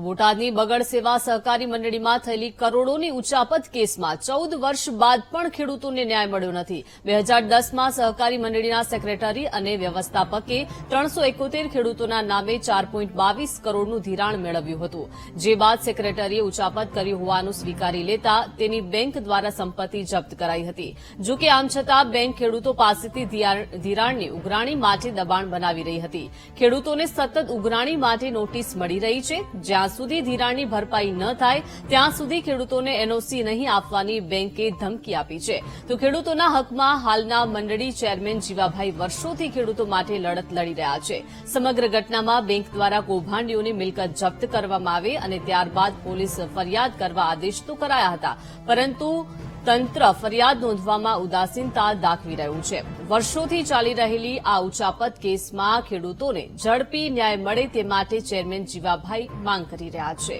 બોટાદની બગડ સેવા સહકારી મંડળીમાં થયેલી કરોડોની ઉચાપત કેસમાં ચૌદ વર્ષ બાદ પણ ખેડૂતોને ન્યાય મળ્યો નથી. બે હજાર દસમાં સહકારી મંડળીના સેક્રેટરી અને વ્યવસ્થાપકે ત્રણસો એકોતેર ખેડૂતોના નામે ચાર પોઈન્ટ બાવીસ કરોડનું ધિરાણ મેળવ્યું હતું. જે બાદ સેક્રેટરીએ ઉચાપત કરી હોવાનું સ્વીકારી લેતા તેની બેંક દ્વારા સંપત્તિ જપ્ત કરાઈ હતી. જો કે આમ છતાં બેંક ખેડૂતો પાસેથી ધિરાણ- ધિરાણની ઉઘરાણી માટે દબાણ બનાવી રહી હતી. ખેડૂતોને સતત ઉઘરાણી માટે નોટિસ મળી રહી છે, જ્યાં સુધી ધિરાણની ભરપાઈ ન થાય, ત્યાં સુધી ખેડૂતોને એનઓસી નહીં આપવાની બેંકે ધમકી આપી છે. તો ખેડૂતોના હકમાં હાલના મંડળી ચેરમેન જીવાભાઈ વર્ષોથી ખેડૂતો માટે લડત લડી રહ્યા છે. સમગ્ર ઘટનામાં બેંક દ્વારા કૌભાંડીઓની મિલકત જપ્ત કરવામાં આવે અને ત્યારબાદ પોલીસ ફરિયાદ કરવા આદેશ તો કરાયા હતા. પરંતુ તંત્ર ફરિયાદ નોંધવામાં ઉદાસીનતા દાખવી રહ્યું છે. વર્ષોથી ચાલી રહેલી આ ઉચાપત કેસમાં ખેડૂતોને ઝડપી ન્યાય મળે તે માટે ચેરમેન જીવાભાઈ માંગ કરી રહ્યા છે.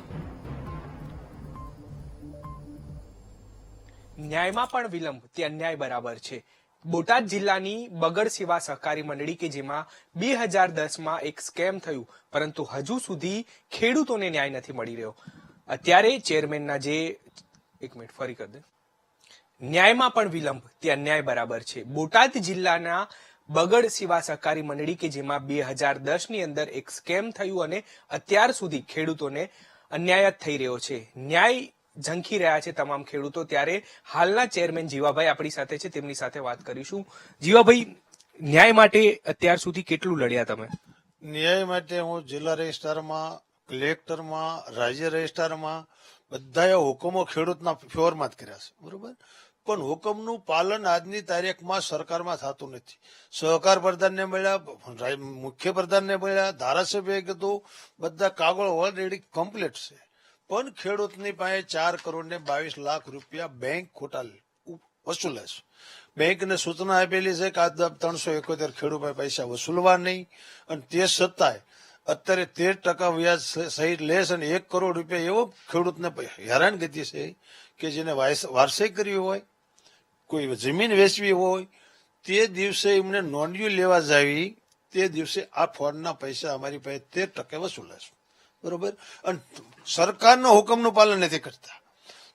ન્યાયમાં પણ વિલંબ, તે અન્યાય બરાબર છે. બોટાદ જિલ્લાની બગડ સેવા સહકારી મંડળી કે જેમાં બે હજાર દસમાં એક સ્કેમ થયું, પરંતુ હજુ સુધી ખેડૂતોને ન્યાય નથી મળી રહ્યો. અત્યારે ચેરમેનના જે એક મિનિટ, ફરી કરી દે. ન્યાયમાં પણ વિલંબ. તે અન્યાય બરાબર છે. બોટાદ જિલ્લાના બગડ સેવા સહકારી મંડળી કે જેમાં બે હજાર દસની અંદર એક સ્કેમ થયું અને અત્યાર સુધી ખેડૂતોને અન્યાય જ થઈ રહ્યો છે. ન્યાય ઝંખી રહ્યા છે તમામ ખેડૂતો. ત્યારે હાલના ચેરમેન જીવાભાઈ આપણી સાથે છે. તેમની સાથે વાત કરીશું. જીવાભાઈ, ન્યાય માટે અત્યાર સુધી કેટલું લડ્યા તમે? ન્યાય માટે હું જિલ્લા રજિસ્ટ્રારમાં, કલેક્ટરમાં, રાજ્ય રજિસ્ટ્રારમાં બધાએ હુકમો ખેડૂતના ફ્યોરમાં જ કર્યા છે. બરોબર? પણ હુકમનું પાલન આજની તારીખમાં સરકારમાં થતું નથી. સહકાર પ્રધાનને મળ્યા મુખ્ય પ્રધાનને મળ્યા, ધારાસભ્યએ કીધું, બધા કાગળ ઓલરેડી કમ્પ્લીટ છે. પણ ખેડૂતની પાસે ચાર કરોડ ને બાવીસ લાખ રૂપિયા બેંક ખોટા વસૂલે છે. બેંકને સૂચના આપેલી છે કે આ ત્રણસો એકોતેર ખેડૂત પાસે વસૂલવા નહીં, અને તે છતાંય અત્યારે તેર ટકા વ્યાજ સહિત લેસ અને એક કરોડ રૂપિયા એવો ખેડૂતને હેરાનગતિ છે કે જેને વારસાઈ કરવી હોય કોઈ જમીન વેચવી હોય, તે દિવસે એમને નોંધ્યું લેવા જાવી, તે દિવસે આ ફોનના પૈસા અમારી પાસે તેર ટકે વસૂલે છે. બરોબર? અને સરકારનો હુકમનું પાલન નથી કરતા.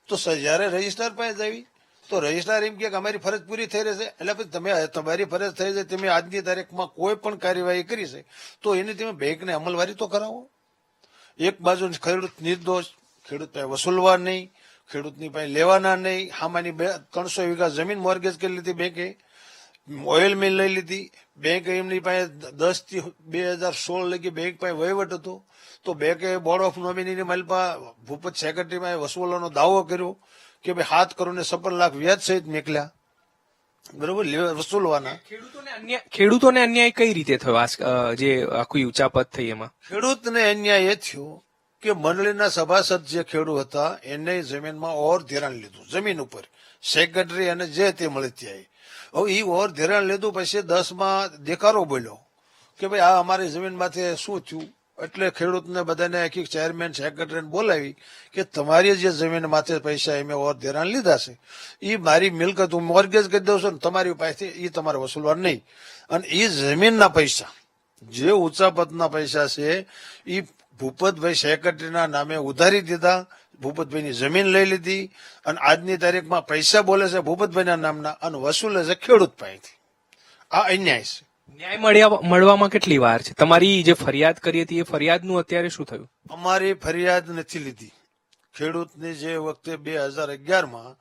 તો જ્યારે રજિસ્ટ્રાર પાસે જાવી, તો રજિસ્ટ્રાર એમ કે અમારી ફરજ પૂરી થઈ રહેશે. એટલે પછી તમે, તમારી ફરજ થઈ જાય તમે આજની તારીખમાં કોઈ પણ કાર્યવાહી કરી છે, તો એની તમે બેંકને અમલવારી તો કરાવો. એક બાજુ ખેડૂત નિર્દોષ ખેડૂત વસૂલવા નહીં. ખેડૂતની પાસે લેવાના નહીં. હામાની બે ત્રણસો વીઘા જમીન મોર્ગેજ કરી લીધી બેંકે. ઓઇલ મિલ લઈ લીધી. બેંક એમની પાસે દસથી બે હજાર સોળ લગી બેંક પાસે વહીવટ હતો. તો બેંકે બોર્ડ ઓફ નોમિનીની માલપા ભૂપત પાસે વસૂલવાનો દાવો કર્યો કે ભાઈ સાત કરોડ ને છપ્પન લાખ વ્યાજ સહિત નીકળ્યા બરોબર? વસૂલવાના. ખેડૂતોને અન્યાય ખેડૂતોને અન્યાય કઈ રીતે થયો? જે આખી ઉચાપત થઈ એમાં? ખેડૂતને અન્યાય એ થયો કે મંડળીના સભાસદ જે ખેડૂત હતા, એને જમીનમાં ઓર ધિરાણ લીધું, જમીન ઉપર. સેક્રેટરી અને જે તે મળી ત્યાં હવે એ ઓર ધિરાણ લીધું પછી દસમાં દેકારો બોલ્યો કે ભાઈ, આ અમારી જમીનમાંથી શું થયું? એટલે ખેડૂતને બધાને આખી ચેરમેન સેક્રેટરીને બોલાવી કે તમારી જે જમીન માથે પૈસા એમ ઓર ધિરાણ લીધા છે. એ મારી મિલકત હું મોર્ગેજ કરી દઉં છું ને તમારી પાસેથી એ તમારે વસૂલવા નહીં. અને એ જમીનના પૈસા, જે ઊંચા પદના પૈસા છે એ ભૂપતભાઈ સેક્રેટરીના નામે ઉધારી દીધા ભૂપતભાઈની જમીન લઈ લીધી અને આજની તારીખમાં પૈસા બોલે છે ભૂપતભાઈના નામના અને વસૂલે છે ખેડૂત પાસેથી. આ અન્યાય છે. ન્યાય મળ્યા મળવામાં કેટલી વાર છે? તમારી જે ફરિયાદ કરી હતી એ ફરિયાદનું અત્યારે શું થયું? અમારી ફરિયાદ નથી લીધી. ખેડૂતની જે વખતે બે હજાર અગિયારમાં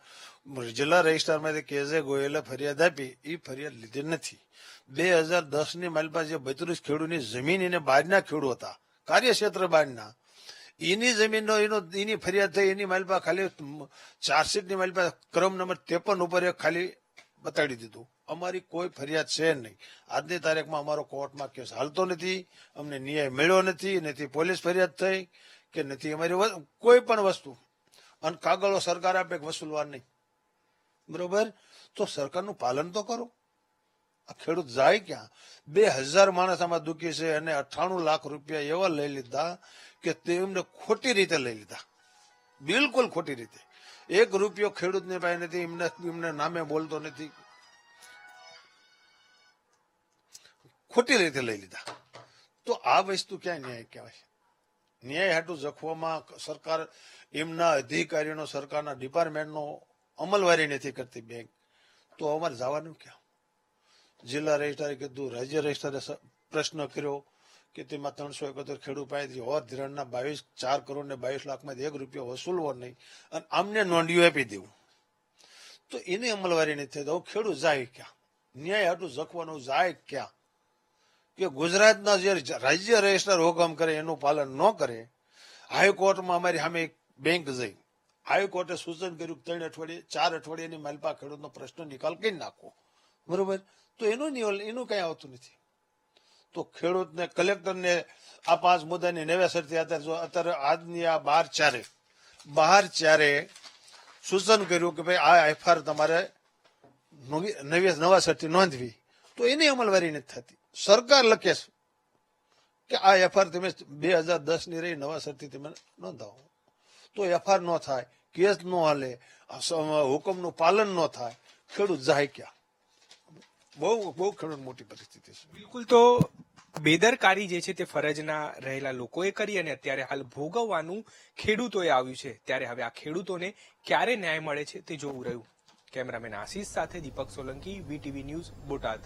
જિલ્લા રજિસ્ટ્રારમાંથી કેજે ગોયલે ફરિયાદ આપી એ ફરિયાદ લીધી નથી. બે હજાર દસની માલપા જે બત્રીસ ખેડૂતની જમીન એને બહારના ખેડૂત હતા. કાર્યક્ષેત્ર બહારના એની જમીનનો, એનો એની ફરિયાદ થઈ, એની માલપા ખાલી ચાર્જશીટની માલપા ક્રમ નંબર ત્રેપન ઉપર એક ખાલી બતાડી દીધું. અમારી કોઈ ફરિયાદ છે નહીં. આજની તારીખમાં અમારો કોર્ટમાં કેસ હાલતો નથી, અમને ન્યાય મળ્યો નથી નથી પોલીસ ફરિયાદ થઈ કે નથી. અમારી કોઈ પણ વસ્તુ. અને કાગળો સરકાર આપે વસૂલવા નહીં બરોબર? તો સરકારનું પાલન તો કરો. આ ખેડૂત જાય ક્યાં? બે હજાર માણસ આમાં દુખી છે અને અઠ્ઠાણું લાખ રૂપિયા એવા લઈ લીધા કે તેમને ખોટી રીતે લઈ લીધા. બિલકુલ ખોટી રીતે. એક રૂપિયો ખેડૂતને પાસે નથી, એમને એમને નામે બોલતો નથી. ખોટી રીતે લઈ લીધા. તો આ વસ્તુ ક્યાં ન્યાય કહેવાય? ન્યાય હાટુ જખવામાં સરકાર એમના અધિકારીઓનો, સરકારના ડિપાર્ટમેન્ટનો અમલવારી નથી કરતી બેંક. તો અમારે જવાનું ક્યાં? જિલ્લા રજિસ્ટ્રારે કીધું રાજ્ય રજિસ્ટ્રારે પ્રશ્ન કર્યો કે તેમાં ત્રણસો એકોતેર ખેડૂત પાસેથી હોર ધિરાણના બાવીસ, ચાર કરોડ ને બાવીસ લાખમાંથી એક રૂપિયો વસૂલવો નહીં અને આમને નોંધ્યું આપી દેવું. તો એની અમલવારી નથી થઈ તો ખેડૂત જાય ક્યાં? ન્યાય હાટું જખવાનું જાય ક્યાં? કે ગુજરાતના જે, રાજ્ય રજિસ્ટર હુકમ કરે એનું પાલન ન કરે, હાઈકોર્ટમાં અમારી સામે બેંક જઈ. હાઈકોર્ટે સૂચન કર્યું કે ત્રણ અઠવાડિયે, ચાર અઠવાડિયાની માલપા ખેડૂતનો પ્રશ્ન નિકાલ કરી નાખો. બરોબર? તો એનું એનું કઈ આવતું નથી. તો ખેડૂતને, કલેક્ટરને આ પાંચ મુદ્દાની નવેસરથી અત્યારે અત્યારે આજની આ બાર ચારે, બહાર ચારે સૂચન કર્યું કે ભાઈ આ એફઆર તમારે નવી, નવા, નવાસરથી નોંધવી. તો એની અમલવારી નથી થતી. સરકાર લખે છે કે આ એફઆર તમે બે હજાર દસની રહી, નવાસરથી તમે નોંધાવો. તો એફઆર ન થાય, કેસ ન હાલે હુકમનું પાલન ન થાય, ખેડૂત જાય ક્યાં? બહુ બહુ ખેડૂત મોટી પરિસ્થિતિ છે. બિલકુલ તો બેદરકારી જે છે તે ફરજના રહેલા લોકોએ કરી અને અત્યારે હાલ ભોગવવાનું ખેડૂતોએ આવ્યું છે. ત્યારે હવે આ ખેડૂતોને ક્યારે ન્યાય મળે છે તે જોવું રહ્યું. કેમેરામેન આશીષ સાથે દીપક સોલંકી, વીટીવી ન્યૂઝ બોટાદ.